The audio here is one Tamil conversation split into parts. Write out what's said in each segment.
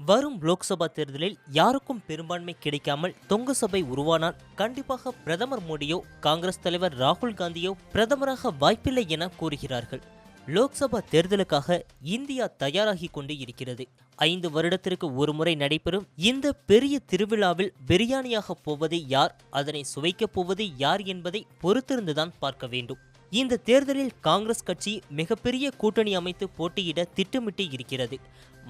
வரும் லோக்சபா தேர்தலில் யாருக்கும் பெரும்பான்மை கிடைக்காமல் தொங்கு சபை உருவானால் கண்டிப்பாக பிரதமர் மோடியோ காங்கிரஸ் தலைவர் ராகுல் காந்தியோ பிரதமராக வாய்ப்பில்லை என கூறுகிறார்கள். லோக்சபா தேர்தலுக்காக இந்தியா தயாராகி கொண்டு இருக்கிறது. ஐந்து வருடத்திற்கு ஒருமுறை நடைபெறும் இந்த பெரிய திருவிழாவில் பிரியாணியாக போவது யார் அதனை சுவைக்கப் போவது யார் என்பதை பொறுத்திருந்துதான் பார்க்க வேண்டும். இந்த தேர்தலில் காங்கிரஸ் கட்சி மிகப்பெரிய கூட்டணி அமைத்து போட்டியிட திட்டமிட்டு இருக்கிறது.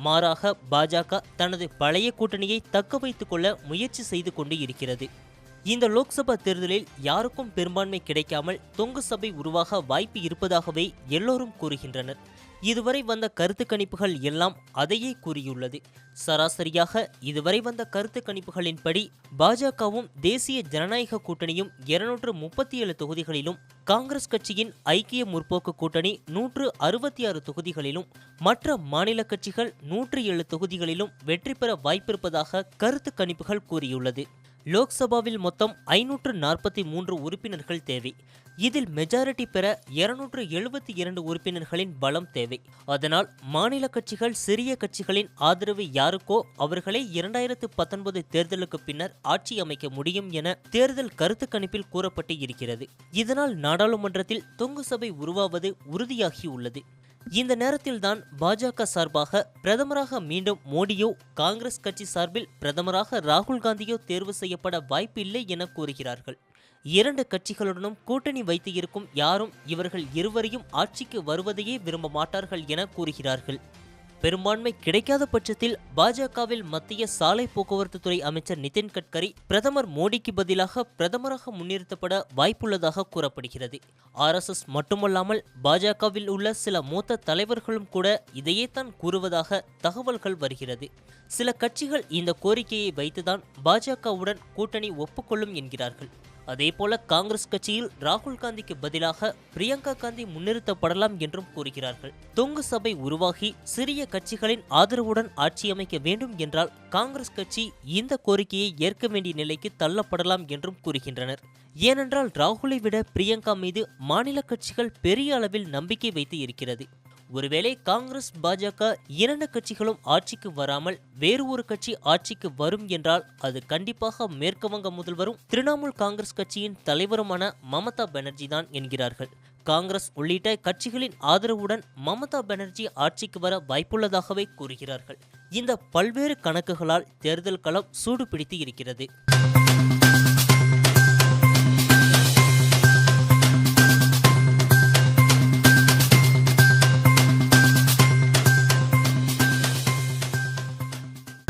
மாறாக பாஜக தனது பழைய கூட்டணியை தக்க வைத்துக் கொள்ள முயற்சி செய்து கொண்டு இருக்கிறது. இந்த லோக்சபா தேர்தலில் யாருக்கும் பெரும்பான்மை கிடைக்காமல் தொங்கு சபை உருவாக வாய்ப்பு இருப்பதாகவே எல்லோரும் கூறுகின்றனர். இதுவரை வந்த கருத்து கணிப்புகள் எல்லாம் அதையே கூறியுள்ளது. சராசரியாக இதுவரை வந்த கருத்து கணிப்புகளின்படி பாஜகவும் தேசிய ஜனநாயக கூட்டணியும் இருநூற்று முப்பத்தி ஏழு தொகுதிகளிலும் காங்கிரஸ் கட்சியின் ஐக்கிய முற்போக்கு கூட்டணி நூற்று அறுபத்தி ஆறு தொகுதிகளிலும் மற்ற மாநில கட்சிகள் நூற்று ஏழு தொகுதிகளிலும் வெற்றி பெற வாய்ப்பிருப்பதாக கருத்து கணிப்புகள் கூறியுள்ளது. லோக்சபாவில் மொத்தம் ஐநூற்று நாற்பத்தி மூன்று உறுப்பினர்கள் தேவை. இதில் மெஜாரிட்டி பெற இருநூற்று எழுபத்தி இரண்டு உறுப்பினர்களின் பலம் தேவை. அதனால் மாநில கட்சிகள் சிறிய கட்சிகளின் ஆதரவு யாருக்கோ அவர்களே இரண்டாயிரத்து பத்தொன்பது தேர்தலுக்கு பின்னர் ஆட்சி அமைக்க முடியும் என தேர்தல் கருத்து கணிப்பில் கூறப்பட்டு இருக்கிறது. இதனால் நாடாளுமன்றத்தில் தொங்கு சபை உருவாவது உறுதியாகியுள்ளது இந்த நேரத்தில்தான் பாஜக சார்பாக பிரதமராக மீண்டும் மோடியோ காங்கிரஸ் கட்சி சார்பில் பிரதமராக ராகுல் காந்தியோ தேர்வு செய்யப்பட வாய்ப்பில்லை என கூறுகிறார்கள். இரண்டு கட்சிகளுடனும் கூட்டணி வைத்து இருக்கும் யாரும் இவர்கள் இருவரையும் ஆட்சிக்கு வருவதையே விரும்ப மாட்டார்கள் என கூறுகிறார்கள். பெரும்பான்மை கிடைக்காத பட்சத்தில் பாஜகவில் மத்திய சாலை போக்குவரத்து துறை அமைச்சர் நிதின் கட்கரி பிரதமர் மோடிக்கு பதிலாக பிரதமராக முன்னிறுத்தப்பட வாய்ப்புள்ளதாக கூறப்படுகிறது. ஆர்எஸ்எஸ் மட்டுமல்லாமல் பாஜகவில் உள்ள சில மூத்த தலைவர்களும் கூட இதையே தான் கூறுவதாக தகவல்கள் வருகிறது. சில கட்சிகள் இந்த கோரிக்கையை வைத்துதான் பாஜகவுடன் கூட்டணி ஒப்புக்கொள்ளும் என்கிறார்கள். அதேபோல காங்கிரஸ் கட்சியில் ராகுல் காந்திக்கு பதிலாக பிரியங்கா காந்தி முன்னிறுத்தப்படலாம் என்றும் கூறுகிறார்கள். தொங்கு சபை உருவாகி சிறிய கட்சிகளின் ஆதரவுடன் ஆட்சி அமைக்க வேண்டும் என்றால் காங்கிரஸ் கட்சி இந்த கோரிக்கையை ஏற்க வேண்டிய நிலைக்கு தள்ளப்படலாம் என்றும் கூறுகின்றனர். ஏனென்றால் ராகுலை விட பிரியங்கா மீது மாநில கட்சிகள் பெரிய அளவில் நம்பிக்கை வைத்து இருக்கிறது. ஒருவேளை காங்கிரஸ் பாஜக இரண்டு கட்சிகளும் ஆட்சிக்கு வராமல் வேறு ஒரு கட்சி ஆட்சிக்கு வரும் என்றால் அது கண்டிப்பாக மேற்கு வங்க முதல்வரும் திரிணாமுல் காங்கிரஸ் கட்சியின் தலைவருமான மமதா பானர்ஜி தான் என்கிறார்கள். காங்கிரஸ் உள்ளிட்ட கட்சிகளின் ஆதரவுடன் மமதா பானர்ஜி ஆட்சிக்கு வர வாய்ப்புள்ளதாகவே கூறுகிறார்கள். இந்த பல்வேறு கணக்குகளால் தேர்தல் களம் சூடு பிடித்து இருக்கிறது.